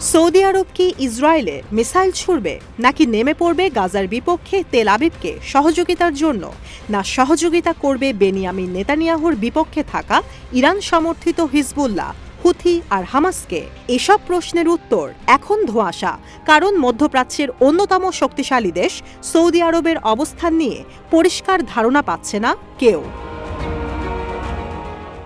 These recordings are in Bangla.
সৌদি আরব কি ইসরায়েলে মিসাইল ছুড়বে, নাকি নেমে পড়বে গাজার বিপক্ষে তেল আবিবকে সহযোগিতার জন্য? না সহযোগিতা করবে বেনিয়ামিন নেতানিয়াহুর বিপক্ষে থাকা ইরান সমর্থিত হিজবুল্লাহ, হুথি আর হামাসকে? এসব প্রশ্নের উত্তর এখন ধোঁয়াশা, কারণ মধ্যপ্রাচ্যের অন্যতম শক্তিশালী দেশ সৌদি আরবের অবস্থান নিয়ে পরিষ্কার ধারণা পাচ্ছে না কেউ।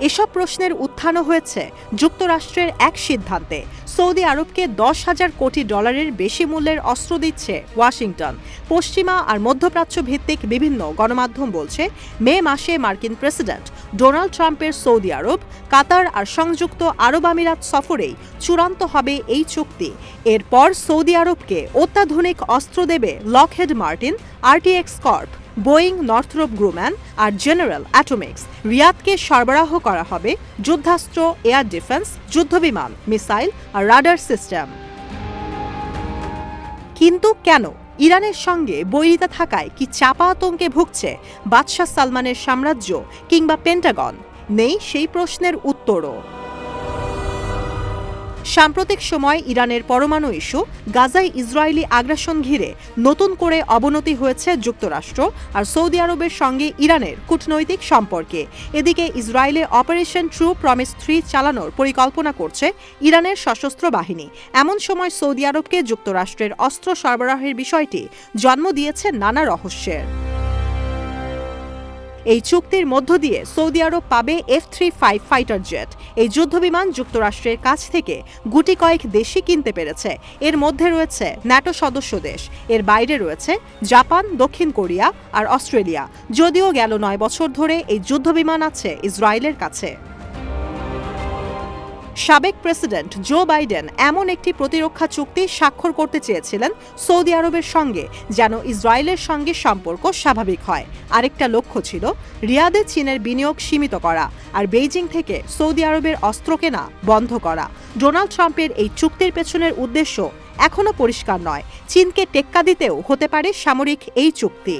এসব প্রশ্নের উত্থানও হয়েছে যুক্তরাষ্ট্রের এক সিদ্ধান্তে। সৌদি আরবকে দশ হাজার কোটি ডলারের বেশি মূল্যের অস্ত্র দিচ্ছে ওয়াশিংটন। পশ্চিমা আর মধ্যপ্রাচ্য ভিত্তিক বিভিন্ন গণমাধ্যম বলছে, মে মাসে মার্কিন প্রেসিডেন্ট ডোনাল্ড ট্রাম্পের সৌদি আরব, কাতার আর সংযুক্ত আরব আমিরাত সফরেই চূড়ান্ত হবে এই চুক্তি। এরপর সৌদি আরবকে অত্যাধুনিক অস্ত্র দেবে Lockheed Martin, RTX Corp. Boeing Northrop Grumman আর জেনারেল অ্যাটোমিক্স রিয়াদকে সরবরাহ করা হবে যুদ্ধাস্ত্র, এয়ার ডিফেন্স, যুদ্ধবিমান, মিসাইল আর রাডার সিস্টেম। কিন্তু কেন? ইরানের সঙ্গে বৈরিতা থাকায় কি চাপা আতঙ্কে ভুগছে বাদশাহ সালমানের সাম্রাজ্য কিংবা পেন্টাগন? নেই সেই প্রশ্নের উত্তরও। সাম্প্রতিক সময় ইরানের পরমাণু ইস্যু গাজায় ইসরায়েলি আগ্রাসন ঘিরে নতুন করে অবনতি হয়েছে যুক্তরাষ্ট্র আর সৌদি আরবের সঙ্গে ইরানের কূটনৈতিক সম্পর্কে। এদিকে ইসরায়েলে অপারেশন ট্রু প্রমিস থ্রি চালানোর পরিকল্পনা করছে ইরানের সশস্ত্র বাহিনী। এমন সময় সৌদি আরবকে যুক্তরাষ্ট্রের অস্ত্র সরবরাহের বিষয়টি জন্ম দিয়েছে নানা রহস্যের। এই চুক্তির মধ্য দিয়ে সৌদি আরব পাবে F three five fighter jet এই যুদ্ধবিমান যুক্তরাষ্ট্রের কাছ থেকে গুটি কয়েক দেশই কিনতে পেরেছে। এর মধ্যে রয়েছে ন্যাটো সদস্য দেশ, এর বাইরে রয়েছে জাপান, দক্ষিণ কোরিয়া আর অস্ট্রেলিয়া। যদিও গেল নয় বছর ধরে এই যুদ্ধবিমান আছে ইসরায়েলের কাছে। সাবেক প্রেসিডেন্ট জো বাইডেন এমন একটি প্রতিরক্ষা চুক্তি স্বাক্ষর করতে চেয়েছিলেন সৌদি আরবের সঙ্গে, যেন ইসরায়েলের সঙ্গে সম্পর্ক স্বাভাবিক হয়। আরেকটা লক্ষ্য ছিল রিয়াদে চীনের বিনিয়োগ সীমিত করা আর বেইজিং থেকে সৌদি আরবের অস্ত্র কেনা বন্ধ করা। ডোনাল্ড ট্রাম্পের এই চুক্তির পেছনের উদ্দেশ্য এখনও পরিষ্কার নয়। চীনকে টেক্কা দিতেও হতে পারে সামরিক এই চুক্তি।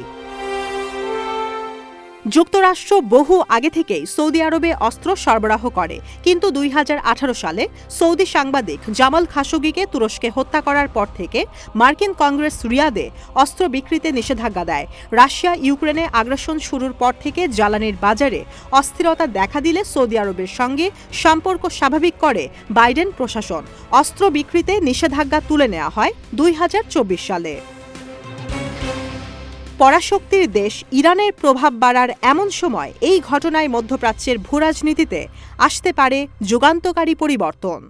যুক্তরাষ্ট্র বহু আগে থেকেই সৌদি আরবে অস্ত্র সরবরাহ করে, কিন্তু দুই হাজার আঠারো সালে সৌদি সাংবাদিক জামাল খাশোগিকে তুরস্কে হত্যা করার পর থেকে মার্কিন কংগ্রেস রিয়াদে অস্ত্র বিক্রিতে নিষেধাজ্ঞা দেয়। রাশিয়া ইউক্রেনে আগ্রাসন শুরুর পর থেকে জ্বালানির বাজারে অস্থিরতা দেখা দিলে সৌদি আরবের সঙ্গে সম্পর্ক স্বাভাবিক করে বাইডেন প্রশাসন। অস্ত্র বিক্রিতে নিষেধাজ্ঞা তুলে নেওয়া হয় দুই হাজার চব্বিশ সালে। পরাশক্তির দেশ ইরানের প্রভাব বাড়ার এমন সময় এই ঘটনায় মধ্যপ্রাচ্যের ভূরাজনীতিতে আসতে পারে যুগান্তকারী পরিবর্তন।